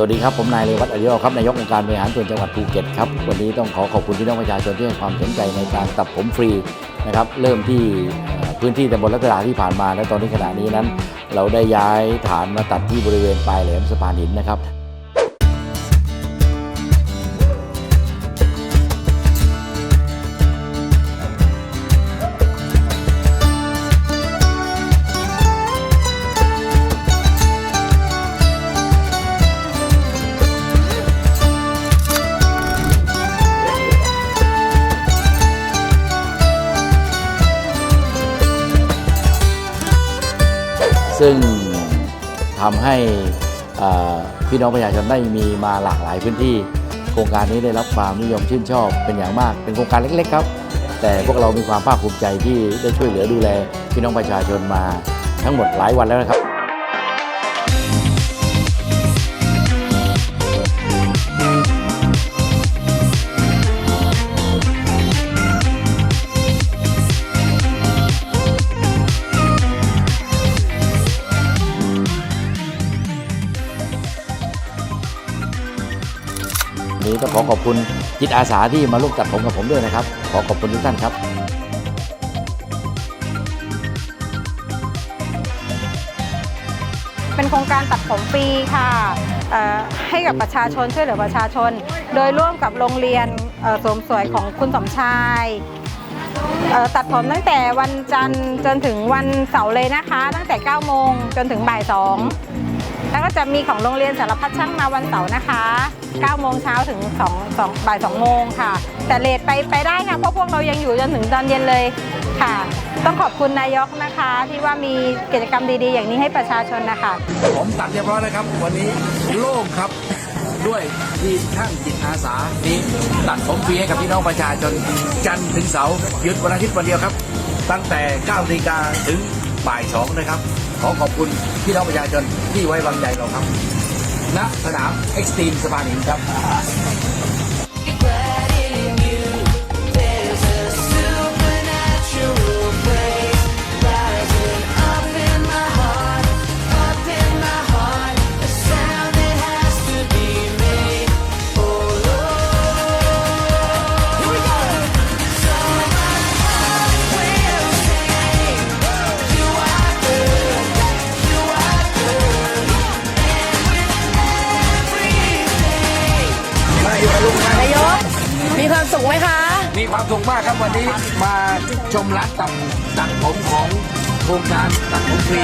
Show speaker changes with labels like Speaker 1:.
Speaker 1: วัสดีครับ ผมนายเรวัตอริยอครับนายกองค์การบริหารส่วนจังหวัดภูเก็ตครับ วันนี้ต้องขอขอบคุณพี่น้องประชาชนที่ให้ความสนใจในการตัดผมฟรีนะครับ เริ่มที่พื้นที่ตำบลรัตนาที่ผ่านมา และตอนนี้ขณะนี้นั้น เราได้ย้ายฐานมาตัดที่บริเวณปลายแหลมสะพานหินนะครับ ซึ่งทำให้พี่น้องประชาชนได้มีมาหลากหลายพื้นที่ โครงการนี้ได้รับความนิยมชื่นชอบเป็นอย่างมาก เป็นโครงการเล็ก ๆ ครับ แต่พวกเรามีความภาคภูมิใจที่ได้ช่วยเหลือดูแลพี่น้องประชาชนมาทั้งหมดหลายวันแล้วนะครับ วันนี้ต้องขอขอบคุณจิตอาสาที่มาร่วมตัดผมกับผมด้วยนะครับ ขอขอบคุณทุกท่านครับ
Speaker 2: เป็นโครงการตัดผมฟรีค่ะให้กับประชาชนช่วยเหลือประชาชน โดยร่วมกับโรงเรียนสมสวยของคุณสมชาย ตัดผมตั้งแต่วันจันทร์จนถึงวันเสาร์เลยนะคะ ตั้งแต่ 9 โมงจนถึงบ่าย 2 แล้วก็จะมีของโรงเรียนสารพัดช่างมาวันเสาร์นะคะ9โมงเช้าถึง2 2บ่าย2โมงค่ะ แต่เลทไปไปได้ค่ะเพราะพวกเรายังอยู่จนถึงตอนเย็นเลยค่ะ ต้องขอบคุณนายกนะคะที่ว่ามีกิจกรรมดีๆ อย่างนี้ให้ประชาชนนะคะ
Speaker 3: ผมตัดเรียบร้อยแล้วครับ วันนี้โล่งครับด้วยทีมช่างจิตอาสานี้ตัดผมฟรีให้กับพี่น้องประชาชนจันทร์ถึงเสาร์หยุดวันอาทิตย์วันเดียวครับ ตั้งแต่9นาฬิกาถึงบ่าย2นะครับ ขอขอบคุณพี่น้องประชาชนที่ไว้วางใจเราครับณสนามเอ็กซ์ตรีมสะพานหินครับ
Speaker 4: มีความสุขไหมคะ
Speaker 3: มีความสุขมากครับวันนี้มาชมร้านตัดตัดผมของโครงการตัดผมฟรี